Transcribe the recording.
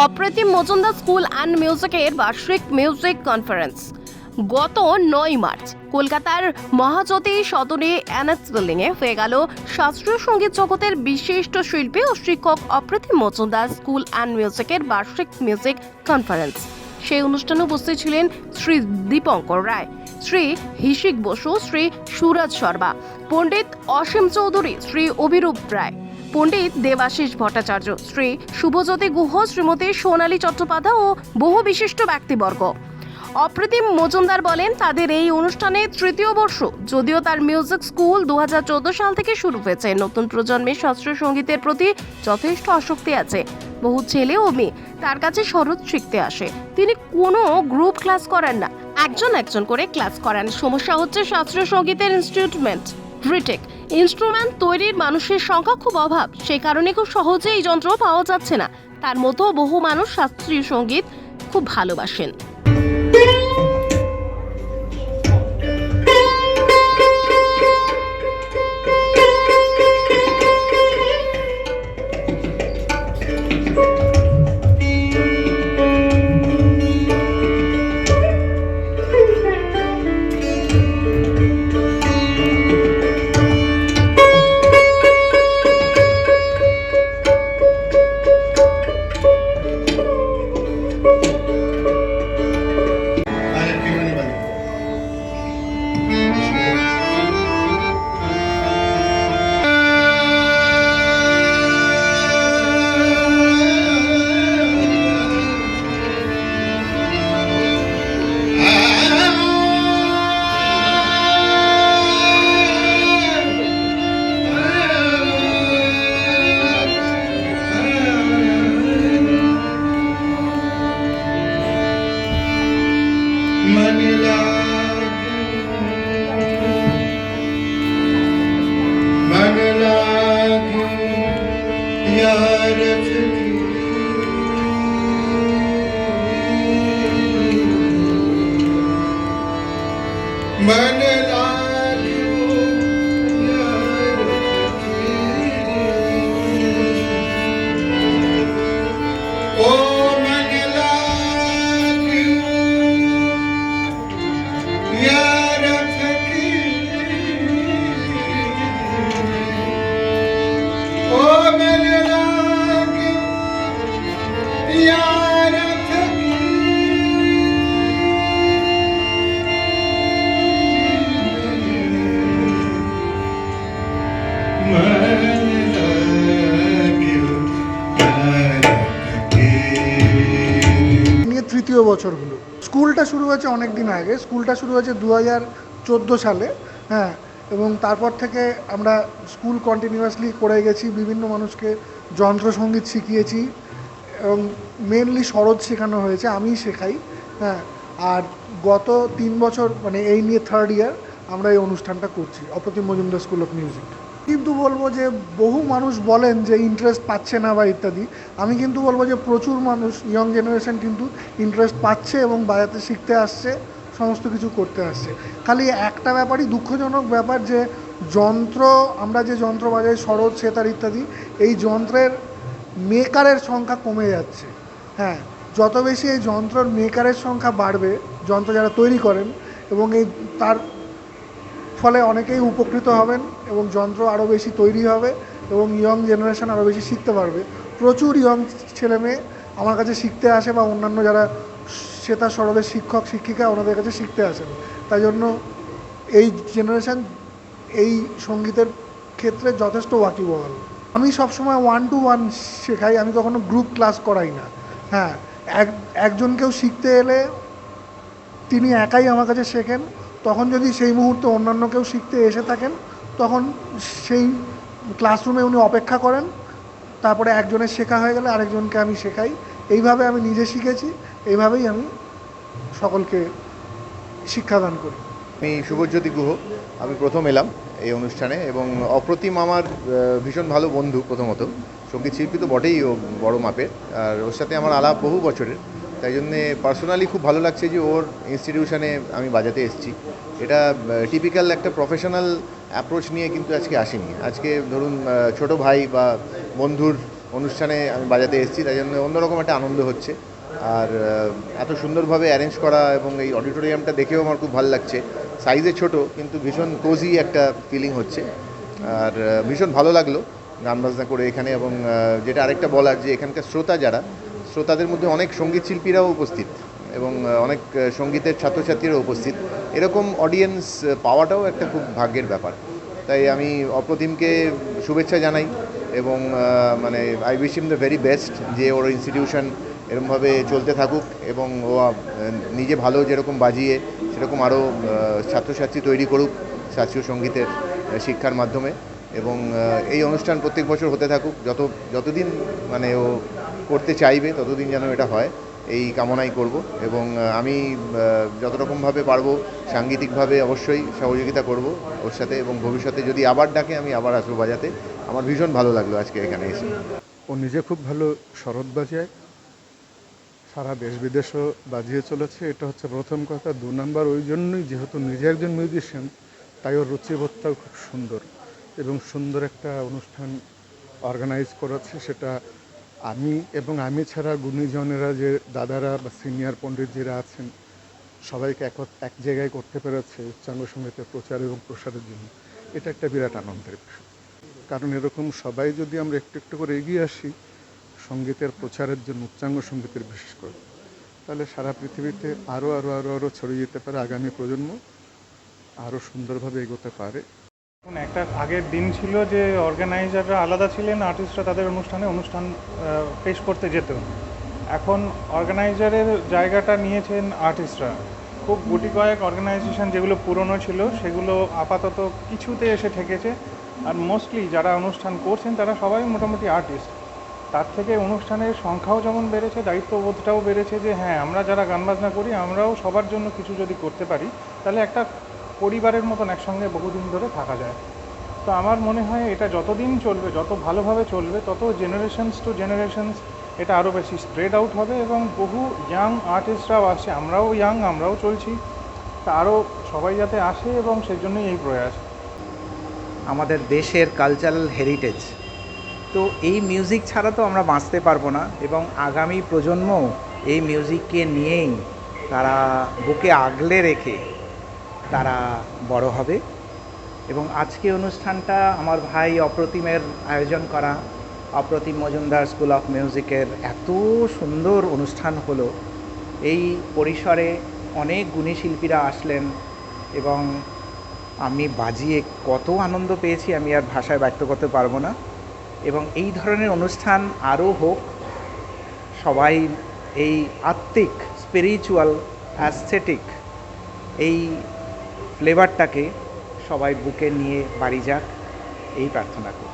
Apratim Majumdar school and মিউজিকের বার্ষিক music conference. গত নয় মার্চ, কলকাতার মহাজ্যোতি সদনে অ্যানেক্স বিল্ডিংয়ে হয়ে গেল শাস্ত্রীয় সংগীত জগতের বিশিষ্ট শিল্পী ও শিক্ষক অপ্রতিম মজুমদার স্কুল অ্যান্ড মিউজিকের বার্ষিক মিউজিক কনফারেন্স। সেই অনুষ্ঠানে উপস্থিত ছিলেন শ্রী দীপঙ্কর রায়, শ্রী হিসিক বসু, শ্রী সুরজ শর্মা, পণ্ডিত অসীম চৌধুরী, শ্রী অভিরূপ রায় পণ্ডিত দেবাশিস ভট্টাচার্য, শ্রী শুভজ্যোতি গুহ, শ্রীমতী সোনালী চট্টোপাধ্যায় ও বহু বিশিষ্ট ব্যক্তিবর্গ। অপ্রতিম মজুমদার বলেন, তাদের এই অনুষ্ঠানে তৃতীয় বর্ষ, যদিও তার মিউজিক স্কুল দু হাজার চোদ্দ সাল থেকে শুরু হয়েছে। নতুন প্রজন্মের শাস্ত্রীয় সঙ্গীতের প্রতি যথেষ্ট আসক্তি আছে। বহু ছেলে ও মেয়ে তার কাছে শরৎ শিখতে আসে। তিনি কোনো গ্রুপ ক্লাস করেন না। একজন একজন করে ক্লাস করান। সমস্যা হচ্ছে শাস্ত্রীয় সঙ্গীতের ইনস্টিটিউটমেন্ট রিটেক ইনস্ট্রুমেন্ট তৈরির মানুষের সংখ্যা খুব অভাব। সেই কারণে খুব সহজে এই যন্ত্র পাওয়া যাচ্ছে না। তার মতো বহু মানুষ শাস্ত্রীয় সংগীত খুব ভালোবাসেন। ਮਨ ਲਾਗੂ ਮਨ ਲਾਗੂ ਯਾਰ ਚਕੀ ਮਨ ਲਾਗੂ তৃতীয় বছরগুলো স্কুলটা শুরু হয়েছে অনেক দিন আগে। স্কুলটা শুরু হয়েছে দু হাজার চোদ্দ সালে হ্যাঁ এবং তারপর থেকে আমরা স্কুল কন্টিনিউয়াসলি করে গেছি, বিভিন্ন মানুষকে যন্ত্রসঙ্গীত শিখিয়েছি, এবং মেনলি শরৎ শেখানো হয়েছে আমিই শেখাই হ্যাঁ আর গত তিন বছর মানে এই নিয়ে থার্ড ইয়ার আমরা এই অনুষ্ঠানটা করছি, Aprotim Majumdar school of music কিন্তু বলব যে বহু মানুষ বলেন যে ইন্টারেস্ট পাচ্ছে না বা ইত্যাদি। আমি কিন্তু বলব যে প্রচুর মানুষ ইয়ং জেনারেশন কিন্তু ইন্টারেস্ট পাচ্ছে এবং বাজাতে শিখতে আসছে, সমস্ত কিছু করতে আসছে। খালি একটা ব্যাপারই দুঃখজনক ব্যাপার যে যন্ত্র, আমরা যে যন্ত্র বাজাই শরৎ সেতার ইত্যাদি, এই যন্ত্রের মেকারের সংখ্যা কমে যাচ্ছে। হ্যাঁ যত বেশি এই যন্ত্রর মেকারের সংখ্যা বাড়বে, যন্ত্র যারা তৈরি করেন এবং এই তার ফলে অনেকেই উপকৃত হবেন এবং যন্ত্র আরও বেশি তৈরি হবে এবং ইয়ং জেনারেশন আরও বেশি শিখতে পারবে। প্রচুর ইয়ং ছেলে মেয়ে আমার কাছে শিখতে আসে বা অন্যান্য যারা সেতা সরদের শিক্ষক, শিক্ষিকা ওনাদের কাছে শিখতে আসেন। তাই জন্য এই জেনারেশন এই সঙ্গীতের ক্ষেত্রে যথেষ্ট ওয়াকিবহাল। আমি সবসময় ওয়ান টু ওয়ান শেখাই, আমি কখনো গ্রুপ ক্লাস করাই না। হ্যাঁ এক, একজনকেও শিখতে এলে তিনি একাই আমার কাছে শেখেন তখন যদি সেই মুহূর্তে অন্যান্য কেউ শিখতে এসে থাকেন, তখন সেই ক্লাসরুমে উনি অপেক্ষা করেন, তারপরে একজনের শেখা হয়ে গেলে আরেকজনকে আমি শেখাই। এইভাবে আমি নিজে শিখেছি, এইভাবেই আমি সকলকে শিক্ষাদান করি। আমি শুভজ্যোতি গুহ, আমি প্রথম এলাম এই অনুষ্ঠানে এবং অপ্রতিম আমার ভীষণ ভালো বন্ধু প্রথমত। সংগীত শিল্পী তো বটেই বড় মাপের। আর ওর সাথে আমার আলাপ বহু বছরের। তাই জন্যে পার্সোনালি খুব ভালো লাগছে যে ওর ইনস্টিটিউশনে আমি বাজাতে এসেছি। এটা টিপিক্যাল একটা প্রফেশনাল অ্যাপ্রোচ নিয়ে কিন্তু আজকে আসেনি। আজকে ধরুন ছোট ভাই বা বন্ধুর অনুষ্ঠানে আমি বাজাতে এসেছি, তাই জন্য অন্যরকম একটা আনন্দ হচ্ছে। আর এত সুন্দরভাবে অ্যারেঞ্জ করা এবং এই অডিটোরিয়ামটা দেখেও আমার খুব ভালো লাগছে। সাইজে ছোট, কিন্তু ভীষণ কোজি একটা ফিলিং হচ্ছে। আর ভীষণ ভালো লাগল গান বাজনা করে এখানে এবং যেটা আরেকটা বলার যে এখানকার শ্রোতা যারা শ্রোতাদের মধ্যে অনেক সংগীত শিল্পীরাও উপস্থিত এবং অনেক সঙ্গীতের ছাত্রছাত্রীরাও উপস্থিত। এরকম অডিয়েন্স পাওয়াটাও একটা খুব ভাগ্যের ব্যাপার। তাই আমি অপ্রতিমকে শুভেচ্ছা জানাই এবং মানে I wish him the very best যে ওর ইনস্টিটিউশন এরকমভাবে চলতে থাকুক এবং ও নিজে ভালো যেরকম বাজিয়ে সেরকম আরও ছাত্রছাত্রী তৈরি করুক শাস্ত্রীয় সঙ্গীতের শিক্ষার মাধ্যমে। এবং এই অনুষ্ঠান প্রত্যেক বছর হতে থাকুক, যত, যতদিন মানে ও করতে চাইবে, ততদিন যেন এটা হয়, এই কামনাই করব। এবং আমি যত রকমভাবে পারব, সাংগীতিকভাবে অবশ্যই সহযোগিতা করব ওর সাথে এবং ভবিষ্যতে যদি আবার ডাকে, আমি আবার আসব বাজাতে। আমার ভীষণ ভালো লাগল আজকে এখানে এসে। ও নিজে খুব ভালো শরৎ বাজায় সারা দেশ বিদেশও বাজিয়ে চলেছে। এটা হচ্ছে প্রথম কথা। দু নম্বর, ওই জন্যই যেহেতু নিজে একজন মিউজিশিয়ান, তাই ওর রুচিবোধটাও খুব সুন্দর। এবং সুন্দর একটা অনুষ্ঠান অর্গানাইজ করেছে, সেটা আমি এবং আমি ছাড়া গুণীজনেরা যে দাদারা বা সিনিয়র পণ্ডিতজিরা আছেন, সবাইকে এক এক জায়গায় করতে পেরেছে উচ্চাঙ্গ সঙ্গীতের প্রচার এবং প্রসারের জন্য। এটা একটা বিরাট আনন্দের বিষয়। কারণ এরকম সবাই যদি আমরা একটু একটু করে এগিয়ে আসি, সঙ্গীতের প্রচারের জন্য, উচ্চাঙ্গ সঙ্গীতের বিশেষ করে, তাহলে সারা পৃথিবীতে আরও আরও আরও আরও ছড়িয়ে যেতে পারে আগামী প্রজন্ম আরও সুন্দরভাবে এগোতে পারে। একটা আগের দিন ছিল যে অর্গানাইজাররা আলাদা ছিলেন আর্টিস্টরা তাদের অনুষ্ঠানে অনুষ্ঠান পেশ করতে যেত। এখন অর্গানাইজারের জায়গাটা নিয়েছেন আর্টিস্টরা খুব গুটি কয়েক অর্গানাইজেশন যেগুলো পুরনো ছিল, সেগুলো আপাতত কিছুতে এসে ঠেকেছে। আর মোস্টলি যারা অনুষ্ঠান করছেন, তারা সবাই মোটামুটি আর্টিস্ট তার থেকে অনুষ্ঠানের সংখ্যাও যেমন বেড়েছে, দায়িত্ববোধটাও বেড়েছে যে হ্যাঁ আমরা যারা গান বাজনা করি, আমরাও সবার জন্য কিছু যদি করতে পারি, তাহলে একটা পরিবারের মতন একসঙ্গে বহুদিন ধরে থাকা যায়। তো আমার মনে হয় এটা যতদিন চলবে, যত ভালোভাবে চলবে, তত জেনারেশনস টু জেনারেশনস এটা আরও বেশি স্প্রেড আউট হবে এবং বহু ইয়াং আর্টিস্টরাও আসছে আমরাও ইয়াং আমরাও চলছি। তা আরও সবাই যাতে আসে এবং সেই জন্যই এই প্রয়াস। আমাদের দেশের কালচারাল হেরিটেজ তো এই মিউজিক ছাড়া তো আমরা বাঁচতে পারব না এবং আগামী প্রজন্ম এই মিউজিককে নিয়েই তারা বুকে আগলে রেখে তারা বড় হবে। এবং আজকে অনুষ্ঠানটা আমার ভাই অপ্রতিমের আয়োজন করা। অপ্রতিম মজুমদার স্কুল অফ মিউজিকের এত সুন্দর অনুষ্ঠান হলো। এই পরিসরে অনেক গুণী শিল্পীরা আসলেন এবং আমি বাজিয়ে কত আনন্দ পেয়েছি আমি আর ভাষায় ব্যক্ত করতে পারব না। এবং এই ধরনের অনুষ্ঠান আরও হোক, সবাই এই আত্মিক স্পিরিচুয়াল অ্যাস্থেটিক এই ফ্লেভারটাকে সবাই বুকে নিয়ে বাড়ি যাক এই প্রার্থনা করি।